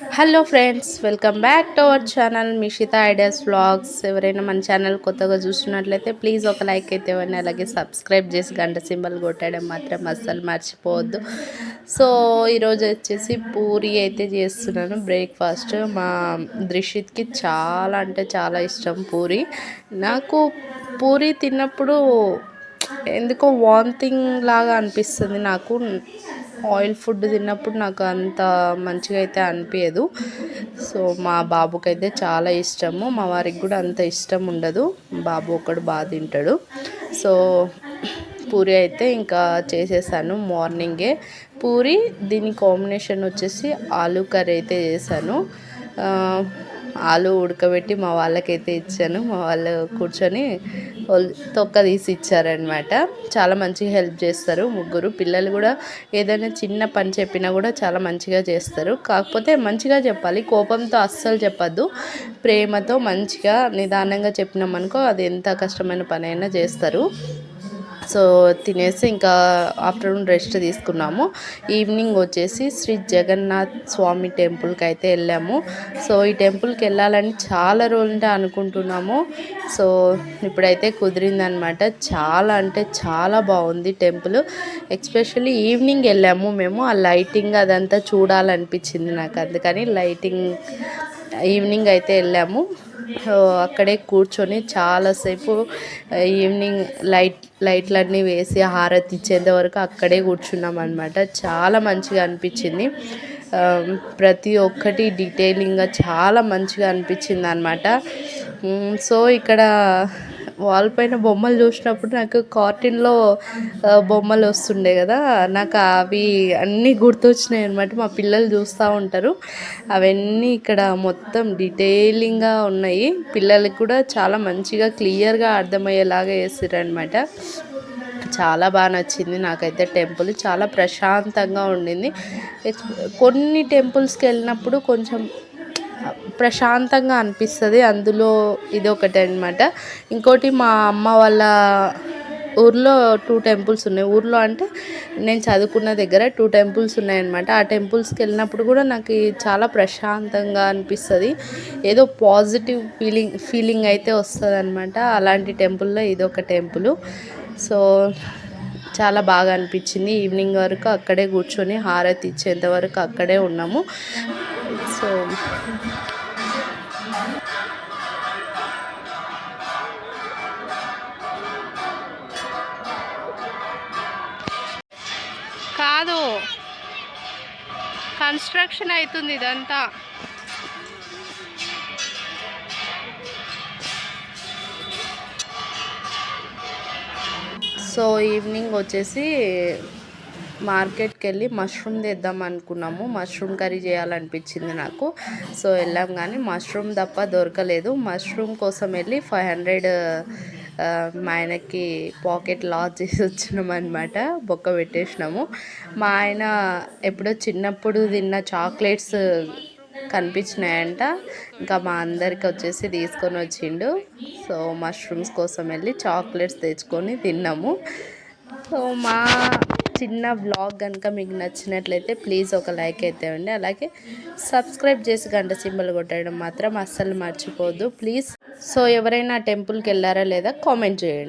Hello friends welcome back to our channel Mishita ideas vlogs ఎవరైనా మన channel కొత్తగా చూస్తున్నట్లయితే ప్లీజ్ ఒక లైక్ అయితే ఇవ్వండి. అలాగే సబ్స్క్రైబ్ చేసి గంట సింబల్ కొట్టడం మాత్రం అస్సలు మర్చిపోవద్దు. సో ఈరోజు వచ్చేసి పూరి అయితే చేస్తున్నాను. బ్రేక్ఫాస్ట్ మా దృషిత్కి చాలా అంటే చాలా ఇష్టం పూరి. నాకు పూరి తిన్నప్పుడు ఎందుకో వాంతింగ్ లాగా అనిపిస్తుంది. నాకు ఆయిల్ ఫుడ్ తిన్నప్పుడు నాకు అంత మంచిగా అయితే అనిపించదు సో మా బాబుకైతే చాలా ఇష్టము. మా వారికి కూడా అంత ఇష్టం ఉండదు. బాబు ఒకడు బాగా తింటాడు. సో పూరి అయితే ఇంకా చేసేసాను మార్నింగే. పూరి దీని కాంబినేషన్ వచ్చేసి ఆలూ కర్రీ అయితే చేశాను. ఆలు ఉడకబెట్టి మా వాళ్ళకైతే ఇచ్చాను. మా వాళ్ళు కూర్చొని తొక్క తీసి ఇచ్చారనమాట చాలా మంచిగా హెల్ప్ చేస్తారు ముగ్గురు. పిల్లలు కూడా ఏదైనా చిన్న పని చెప్పినా కూడా చాలా మంచిగా చేస్తారు. కాకపోతే మంచిగా చెప్పాలి. కోపంతో అస్సలు చెప్పద్దు. ప్రేమతో మంచిగా నిదానంగా చెప్పినామనుకో అది ఎంత కష్టమైన పని అయినా చేస్తారు. సో తినేసి ఇంకా ఆఫ్టర్నూన్ రెస్ట్ తీసుకున్నాము. ఈవినింగ్ వచ్చేసి శ్రీ జగన్నాథ్ స్వామి టెంపుల్కి అయితే వెళ్ళాము. సో ఈ టెంపుల్కి వెళ్ళాలని చాలా రోజులుంటే అనుకుంటున్నాము. సో ఇప్పుడైతే కుదిరిందనమాట. చాలా అంటే చాలా బాగుంది టెంపుల్. ఎక్స్పెషల్లీ ఈవినింగ్ వెళ్ళాము మేము. ఆ లైటింగ్ అదంతా చూడాలనిపించింది నాకు. అందుకని లైటింగ్ ఈవినింగ్ అయితే వెళ్ళాము. అక్కడే కూర్చొని చాలాసేపు ఈవినింగ్ లైట్ లైట్లన్నీ వేసి హారతి ఇచ్చేంత వరకు అక్కడే కూర్చున్నాం అనమాట చాలా మంచిగా అనిపించింది. ప్రతి ఒక్కటి డీటెయిలింగ్గా చాలా మంచిగా అనిపించింది అనమాట సో ఇక్కడ వాల్ పైన బొమ్మలు చూసినప్పుడు నాకు కార్టూన్లో బొమ్మలు వస్తుండే కదా. నాకు అవి అన్నీ గుర్తొచ్చినాయి అనమాట మా పిల్లలు చూస్తూ ఉంటారు. అవన్నీ ఇక్కడ మొత్తం డీటెయిలింగ్గా ఉన్నాయి. పిల్లలకి కూడా చాలా మంచిగా క్లియర్గా అర్థమయ్యేలాగా అనమాట చాలా బాగా నచ్చింది నాకైతే టెంపుల్. చాలా ప్రశాంతంగా ఉండింది. కొన్ని టెంపుల్స్కి వెళ్ళినప్పుడు కొంచెం ప్రశాంతంగా అనిపిస్తుంది. అందులో ఇది ఒకటి అనమాట ఇంకోటి మా అమ్మ వాళ్ళ ఊర్లో టూ టెంపుల్స్ ఉన్నాయి. ఊర్లో అంటే నేను చదువుకున్న దగ్గర టూ టెంపుల్స్ ఉన్నాయన్నమాట. ఆ టెంపుల్స్కి వెళ్ళినప్పుడు కూడా నాకు చాలా ప్రశాంతంగా అనిపిస్తుంది. ఏదో పాజిటివ్ ఫీలింగ్ ఫీలింగ్ అయితే వస్తుంది అనమాట అలాంటి టెంపుల్లో ఇది ఒక టెంపుల్. సో చాలా బాగా అనిపించింది. ఈవినింగ్ వరకు అక్కడే కూర్చొని హారతి ఇచ్చేంత వరకు అక్కడే ఉన్నాము. సో కాదు. కన్స్ట్రక్షన్ అవుతుంది ఇదంతా. సో ఈవినింగ్ వచ్చేసి మార్కెట్కి వెళ్ళి మష్రూమ్ తెద్దాం అనుకున్నాము. మష్రూమ్ కర్రీ చేయాలనిపించింది నాకు. సో వెళ్ళాం కానీ మష్రూమ్ తప్ప దొరకలేదు. మష్రూమ్ కోసం వెళ్ళి ఫైవ్ హండ్రెడ్ మా ఆయనకి పాకెట్ లాస్ చేసి వచ్చినాం అనమాట బొక్క పెట్టేసినాము. మా ఆయన ఎప్పుడో చిన్నప్పుడు తిన్న చాక్లెట్స్ కనిపించినాయంట. ఇంకా మా అందరికి వచ్చేసి తీసుకొని వచ్చిండు. సో మష్రూమ్స్ కోసం వెళ్ళి చాక్లెట్స్ తెచ్చుకొని తిన్నాము. సో మా చిన్న బ్లాగ్ కనుక మీకు నచ్చినట్లయితే ప్లీజ్ ఒక లైక్ అయితే ఇవ్వండి. అలాగే సబ్స్క్రైబ్ చేసి గంట సింబల్ కొట్టడం మాత్రం అస్సలు మర్చిపోవద్దు. ప్లీజ్ సో ఎవరైనా టెంపుల్కి వెళ్ళారా లేదా కామెంట్ చేయండి.